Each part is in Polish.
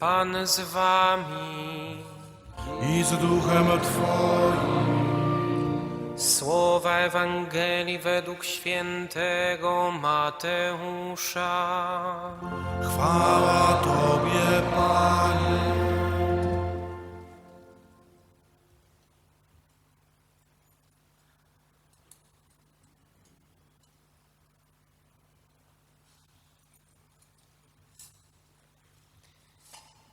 Pan z wami. i z duchem Twoim. Słowa Ewangelii według świętego Mateusza. Chwała Tobie, Panie.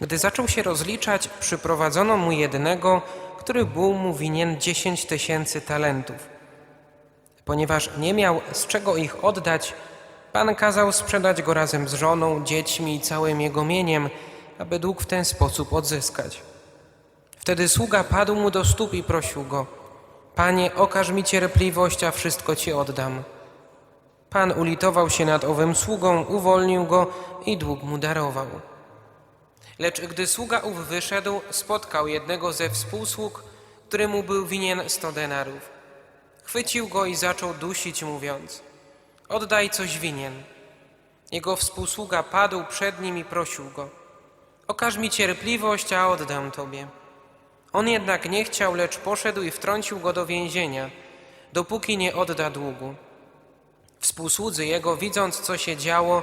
Gdy zaczął się rozliczać, przyprowadzono mu jednego, który był mu winien dziesięć tysięcy talentów. Ponieważ nie miał z czego ich oddać, Pan kazał sprzedać go razem z żoną, dziećmi i całym jego mieniem, aby dług w ten sposób odzyskać. Wtedy sługa padł mu do stóp i prosił go: Panie, okaż mi cierpliwość, a wszystko ci oddam. Pan ulitował się nad owym sługą, uwolnił go i dług mu darował. Lecz gdy sługa ów wyszedł, spotkał jednego ze współsług, który mu był winien sto denarów. Chwycił go i zaczął dusić, mówiąc: Oddaj coś winien. Jego współsługa padł przed nim i prosił go: Okaż mi cierpliwość, a oddam tobie. On jednak nie chciał, lecz poszedł i wtrącił go do więzienia, dopóki nie odda długu. Współsłudzy jego, widząc co się działo,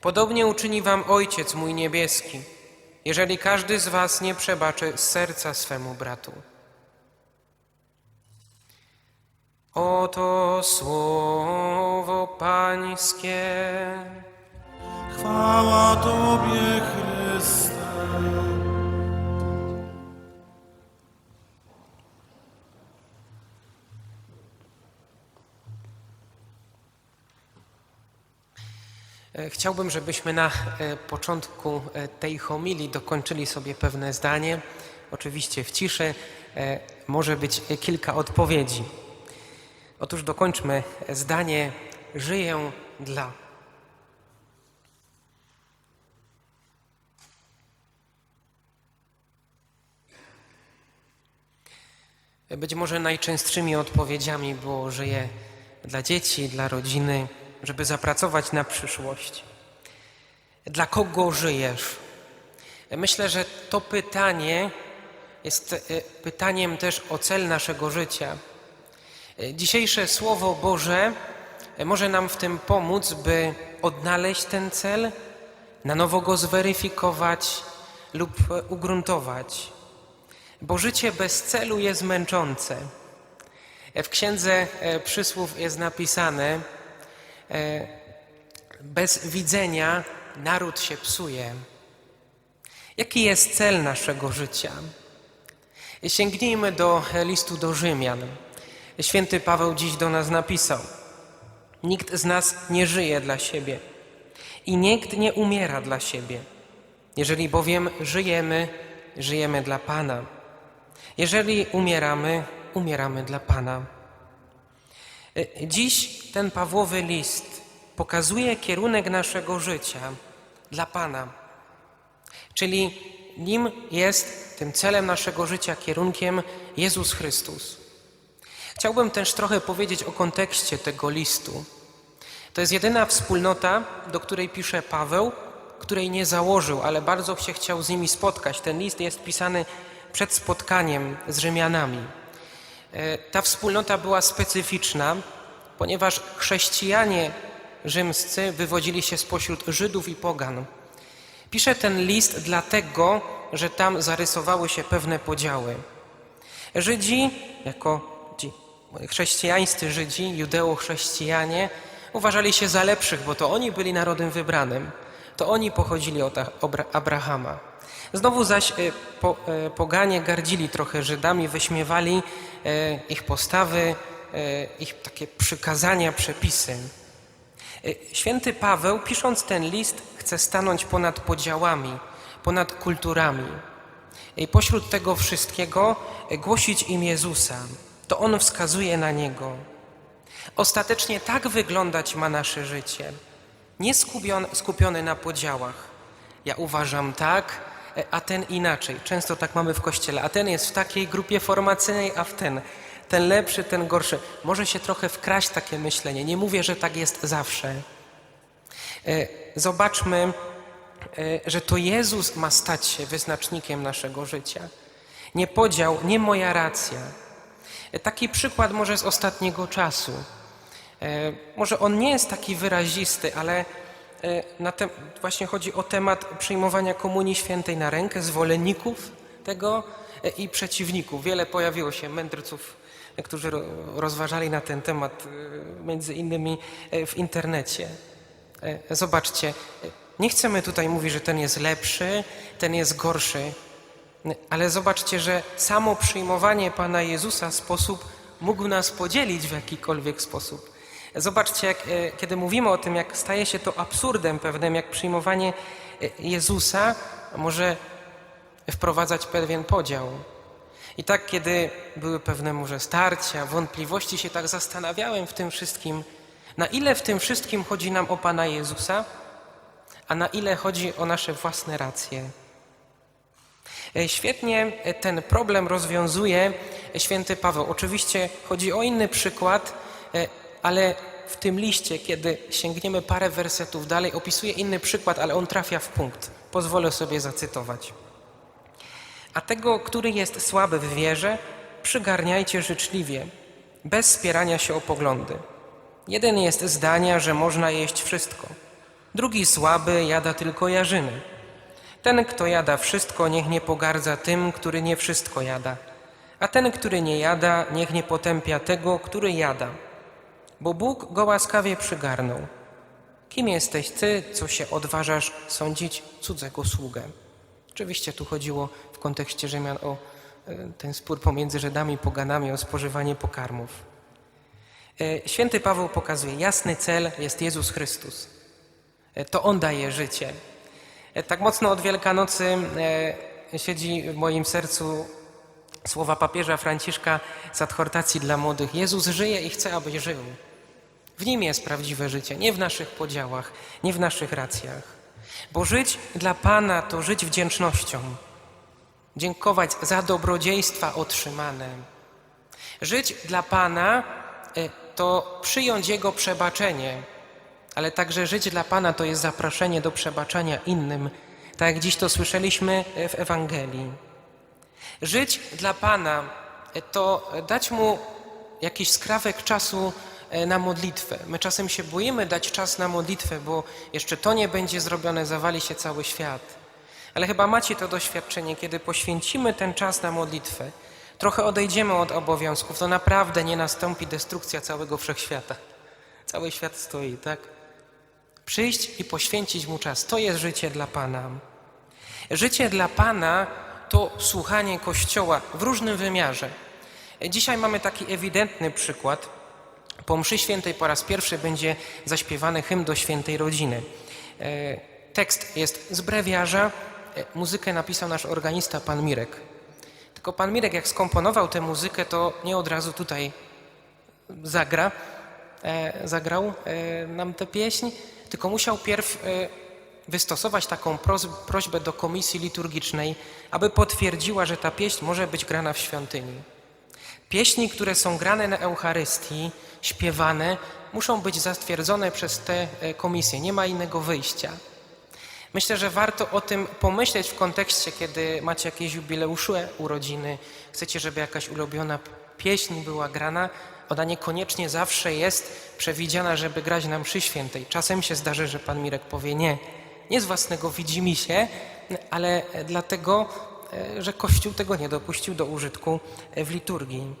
Podobnie uczyni wam Ojciec mój niebieski, jeżeli każdy z was nie przebaczy serca swemu bratu. Oto słowo Pańskie. Chwała Tobie, Chciałbym, żebyśmy na e, początku e, tej homilii dokończyli sobie pewne zdanie. Oczywiście w ciszy e, może być e, kilka odpowiedzi. Otóż dokończmy zdanie: Żyję dla. Być może najczęstszymi odpowiedziami było żyję dla dzieci, dla rodziny, żeby zapracować na przyszłość. Dla kogo żyjesz? Myślę, że to pytanie jest e, pytaniem też o cel naszego życia. E, Dzisiejsze Słowo Boże e, może nam w tym pomóc, by odnaleźć ten cel, na nowo go zweryfikować lub ugruntować. Bo życie bez celu jest męczące. W księdze przysłów jest napisane: Bez widzenia naród się psuje. Jaki jest cel naszego życia? Sięgnijmy do e, listu do Rzymian. Święty Paweł dziś do nas napisał: Nikt z nas nie żyje dla siebie i nikt nie umiera dla siebie. Jeżeli bowiem żyjemy, żyjemy dla Pana. Jeżeli umieramy, umieramy dla Pana. Dziś ten Pawłowy list pokazuje kierunek naszego życia dla Pana. Czyli nim jest tym celem naszego życia, kierunkiem Jezus Chrystus. Chciałbym też trochę powiedzieć o kontekście tego listu. To jest jedyna wspólnota, do której pisze Paweł, której nie założył, ale bardzo się chciał z nimi spotkać. Ten list jest pisany przed spotkaniem z Rzymianami. E, Ta wspólnota była specyficzna, ponieważ chrześcijanie rzymscy wywodzili się spośród Żydów i Pogan. Pisze ten list dlatego, że tam zarysowały się pewne podziały. Żydzi, jako ci chrześcijańscy Żydzi, judeo-chrześcijanie, uważali się za lepszych, bo to oni byli narodem wybranym. To oni pochodzili od Abra- Abrahama. Znowu zaś e, po, e, poganie gardzili trochę Żydami, wyśmiewali e, ich postawy, ich takie przykazania, przepisy. Święty Paweł, pisząc ten list, chce stanąć ponad podziałami, ponad kulturami. I pośród tego wszystkiego głosić im Jezusa. To On wskazuje na Niego. Ostatecznie tak wyglądać ma nasze życie. Nie skupione, na podziałach. Ja uważam tak, a ten inaczej. Często tak mamy w kościele, a ten jest w takiej grupie formacyjnej, a w ten. Ten lepszy, ten gorszy. Może się trochę wkraść takie myślenie. Nie mówię, że tak jest zawsze. E, Zobaczmy, e, że to Jezus ma stać się wyznacznikiem naszego życia. Nie podział, nie moja racja. E, Taki przykład może z ostatniego czasu. E, Może on nie jest taki wyrazisty, ale e, tem, właśnie chodzi o temat przyjmowania Komunii Świętej na rękę, zwolenników tego e, i przeciwników. Wiele pojawiło się mędrców, którzy ro- rozważali na ten temat, e, między innymi w internecie. Zobaczcie, nie chcemy tutaj mówić, że ten jest lepszy, ten jest gorszy, ale zobaczcie, że samo przyjmowanie Pana Jezusa w sposób mógł nas podzielić w jakikolwiek sposób. Zobaczcie, jak, e, kiedy mówimy o tym, jak staje się to absurdem pewnym, jak przyjmowanie e, Jezusa może wprowadzać pewien podział. I tak, kiedy były pewne może starcia, wątpliwości, się tak zastanawiałem w tym wszystkim, na ile w tym wszystkim chodzi nam o Pana Jezusa, a na ile chodzi o nasze własne racje. E, Świetnie ten problem rozwiązuje święty Paweł. Oczywiście chodzi o inny przykład, ale w tym liście, kiedy sięgniemy parę wersetów dalej, opisuje inny przykład, ale on trafia w punkt. Pozwolę sobie zacytować. A tego, który jest słaby w wierze, przygarniajcie życzliwie, bez spierania się o poglądy. Jeden jest zdania, że można jeść wszystko. Drugi słaby jada tylko jarzyny. Ten, kto jada wszystko, niech nie pogardza tym, który nie wszystko jada. A ten, który nie jada, niech nie potępia tego, który jada. Bo Bóg go łaskawie przygarnął. Kim jesteś ty, co się odważasz sądzić cudzego sługę? Oczywiście tu chodziło w kontekście Rzymian o e, ten spór pomiędzy Żydami i poganami o spożywanie pokarmów. E, Święty Paweł pokazuje, jasny cel jest Jezus Chrystus. E, To On daje życie. Tak mocno od Wielkanocy siedzi w moim sercu słowa papieża Franciszka z adhortacji dla młodych. Jezus żyje i chce, abyś żył. W Nim jest prawdziwe życie, nie w naszych podziałach, nie w naszych racjach. Bo żyć dla Pana to żyć wdzięcznością, dziękować za dobrodziejstwa otrzymane. Żyć dla Pana e, to przyjąć Jego przebaczenie, ale także żyć dla Pana to jest zaproszenie do przebaczenia innym, tak jak dziś to słyszeliśmy e, w Ewangelii. Żyć dla Pana e, to dać Mu jakiś skrawek czasu na modlitwę. My czasem się boimy dać czas na modlitwę, bo jeszcze to nie będzie zrobione, zawali się cały świat. Ale chyba macie to doświadczenie, kiedy poświęcimy ten czas na modlitwę, trochę odejdziemy od obowiązków, to naprawdę nie nastąpi destrukcja całego wszechświata. Cały świat stoi, tak? Przyjść i poświęcić mu czas. To jest życie dla Pana. Życie dla Pana to słuchanie Kościoła w różnym wymiarze. Dzisiaj mamy taki ewidentny przykład. Po mszy świętej po raz pierwszy będzie zaśpiewany hymn do świętej rodziny. E, Tekst jest z brewiarza, e, muzykę napisał nasz organista, pan Mirek. Tylko pan Mirek, jak skomponował tę muzykę, to nie od razu tutaj zagra, e, zagrał nam tę pieśń, tylko musiał pierw wystosować taką prośbę do komisji liturgicznej, aby potwierdziła, że ta pieśń może być grana w świątyni. Pieśni, które są grane na Eucharystii, śpiewane, muszą być zatwierdzone przez tę e, komisję. Nie ma innego wyjścia. Myślę, że warto o tym pomyśleć w kontekście, kiedy macie jakieś jubileusze, urodziny, chcecie, żeby jakaś ulubiona pieśń była grana. Ona niekoniecznie zawsze jest przewidziana, żeby grać na mszy świętej. Czasem się zdarzy, że pan Mirek powie nie. Nie z własnego widzimisię, ale dlatego, że Kościół tego nie dopuścił do użytku e, w liturgii.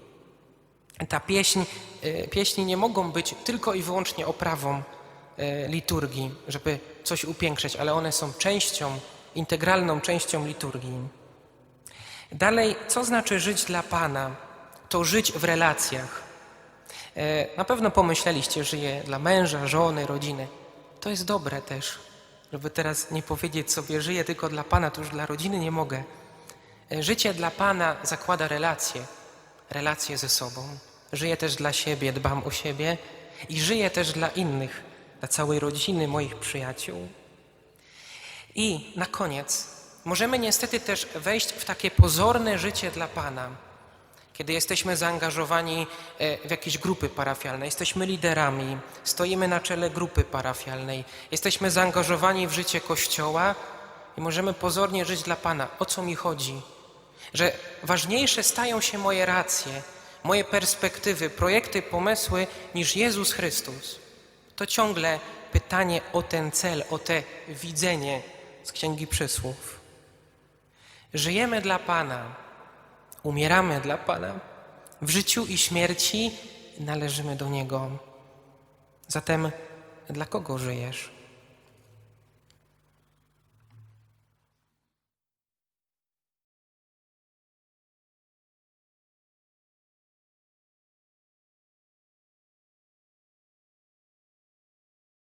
Ta pieśń, e, pieśni nie mogą być tylko i wyłącznie oprawą e, liturgii, żeby coś upiększać, ale one są częścią, integralną częścią liturgii. Dalej, co znaczy żyć dla Pana? To żyć w relacjach. E, Na pewno pomyśleliście, żyję dla męża, żony, rodziny. To jest dobre też, żeby teraz nie powiedzieć sobie, żyję tylko dla Pana, to już dla rodziny nie mogę. Życie dla Pana zakłada relacje, relacje ze sobą. Żyję też dla siebie, dbam o siebie i żyję też dla innych, dla całej rodziny, moich przyjaciół. I na koniec, możemy niestety też wejść w takie pozorne życie dla Pana, kiedy jesteśmy zaangażowani e, w jakieś grupy parafialne, jesteśmy liderami, stoimy na czele grupy parafialnej, jesteśmy zaangażowani w życie Kościoła i możemy pozornie żyć dla Pana. O co mi chodzi? Że ważniejsze stają się moje racje, moje perspektywy, projekty, pomysły niż Jezus Chrystus. To ciągle pytanie o ten cel, o te widzenie z Księgi Przysłów. Żyjemy dla Pana, umieramy dla Pana. W życiu i śmierci należymy do Niego. Zatem dla kogo żyjesz?